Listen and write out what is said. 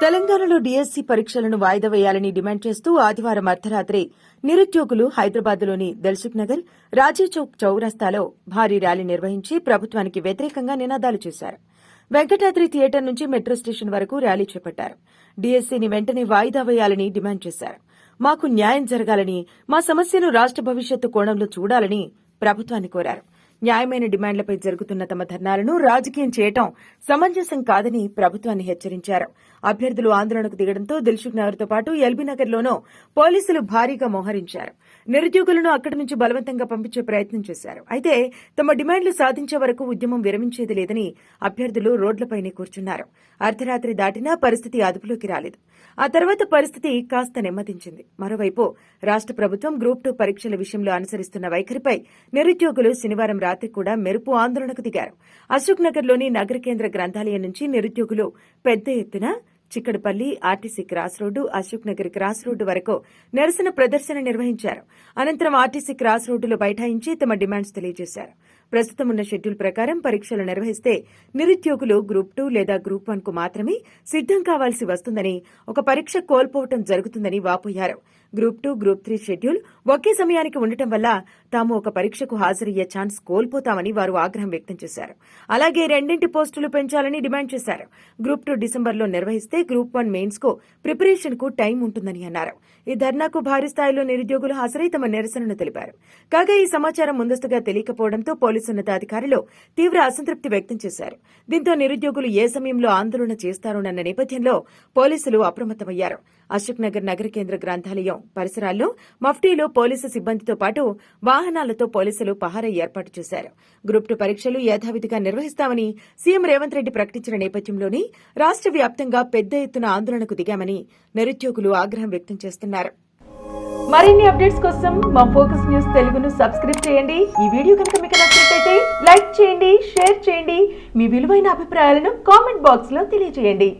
తెలంగాణలో డీఎస్సీ పరీక్షలను వాయిదా వేయాలని డిమాండ్ చేస్తూ ఆదివారం అర్ధరాత్రి నిరుద్యోగులు హైదరాబాద్లోని దల్సుఖ్ నగర్ రాజీవ్ చౌక్ చౌరస్తాలో భారీ ర్యాలీ నిర్వహించి ప్రభుత్వానికి వ్యతిరేకంగా నినాదాలు చేశారు. వెంకటాద్రి థియేటర్ నుంచి మెట్రో స్టేషన్ వరకు ర్యాలీ చేపట్టారు. డీఎస్సీని వెంటనే వాయిదా వేయాలని డిమాండ్ చేశారు. మాకు న్యాయం జరగాలని మా సమస్యను రాష్ట భవిష్యత్తు కోణంలో చూడాలని ప్రభుత్వాన్ని కోరారు. న్యాయమైన డిమాండ్లపై జరుగుతున్న తమ ధర్నాలను రాజకీయం చేయటం సమంజసం కాదని ప్రభుత్వాన్ని హెచ్చరించారు. అభ్యర్థులు ఆందోళనకు దిగడంతో దిల్సుఖ్ నగర్తో పాటు ఎల్బీనగర్లోనూ పోలీసులు భారీగా మోహరించారు. నిరుద్యోగులను అక్కడి నుంచి బలవంతంగా పంపించే ప్రయత్నం చేశారు. అయితే తమ డిమాండ్లు సాధించే వరకు ఉద్యమం విరమించేది లేదని అభ్యర్థులు రోడ్లపైనే కూర్చున్నారు. అర్ధరాత్రి దాటినా పరిస్థితి అదుపులోకి రాలేదు. ఆ తర్వాత పరిస్థితి కాస్త నెమ్మదించింది. మరోవైపు రాష్ట ప్రభుత్వం గ్రూప్ టూ పరీక్షల విషయంలో అనుసరిస్తున్న వైఖరిపై నిరుద్యోగులు శనివారం రాత్రి కూడా మెరుపు ఆందోళనకు దిగారు. అశోక్ నగర్లోని నగర కేంద్ర గ్రంథాలయం నుంచి నిరుద్యోగులు పెద్ద ఎత్తున Chikkadpally RTC cross road Ashok Nagar cross road వరకు నిరసన ప్రదర్శన నిర్వహించారు. అనంతరం ఆర్టీసీ క్రాస్ రోడ్డులో బైఠాయించి తమ డిమాండ్స్ తెలియజేశారు. ప్రస్తుతం ఉన్న షెడ్యూల్ ప్రకారం పరీక్షలు నిర్వహిస్తే నిరుద్యోగులు గ్రూప్ టూ లేదా గ్రూప్ వన్కు మాత్రమే సిద్దం కావాల్సి వస్తుందని ఒక పరీక్ష కోల్పోవటం జరుగుతుందని వాపోయారు. Group two group three schedule ఒకే సమయానికి ఉండటం వల్ల తాము ఒక పరీక్షకు హాజరయ్యే ఛాన్స్ కోల్పోతామని వారు ఆగ్రహం వ్యక్తం చేశారు. అలాగే రెండింటి పోస్టులు పెంచాలని డిమాండ్ చేశారు. గ్రూప్ టూ డిసెంబర్లో నిర్వహిస్తే గ్రూప్ వన్ మెయిన్స్కు ప్రిపరేషన్కు టైం ఉంటుందని అన్నారు. ఈ ధర్నాకు భారీ స్థాయిలో నిరుద్యోగులు హాజరై తమ నిరసనను తెలిపారు. కాగా ఈ సమాచారం ముందస్తుగా తెలియకపోవడంతో పోలీసు ఉన్నతాధికారులు తీవ్ర అసంతృప్తి వ్యక్తం చేశారు. దీంతో నిరుద్యోగులు ఏ సమయంలో ఆందోళన చేస్తారోనన్న నేపథ్యంలో పోలీసులు అప్రమత్తమయ్యారు. అశోక్ నగర్ నగర కేంద్ర గ్రంథాలయం పరిసరాల్లో మఫ్టీలో పోలీసు సిబ్బందితో పాటు వాహనాలతో పోలీసులు పహారా ఏర్పాటు చేశారు. గ్రూప్ టూ పరీక్షలు యథావిధిగా నిర్వహిస్తామని సీఎం రేవంత్ రెడ్డి ప్రకటించిన నేపథ్యంలోనే రాష్ట వ్యాప్తంగా పెద్ద పెద్ద ఎత్తున ఆందోళనకు దిగామని నిరుద్యోగులు ఆగ్రహం వ్యక్తం చేస్తున్నారు. మరిన్ని అప్డేట్స్ కోసం మా ఫోకస్ న్యూస్ తెలుగును సబ్స్క్రైబ్ చేయండి. ఈ వీడియో కనుక మీకు నచ్చినట్లయితే లైక్ చేయండి షేర్ చేయండి. మీ విలువైన అభిప్రాయాలను కామెంట్ బాక్స్లో తెలియజేయండి.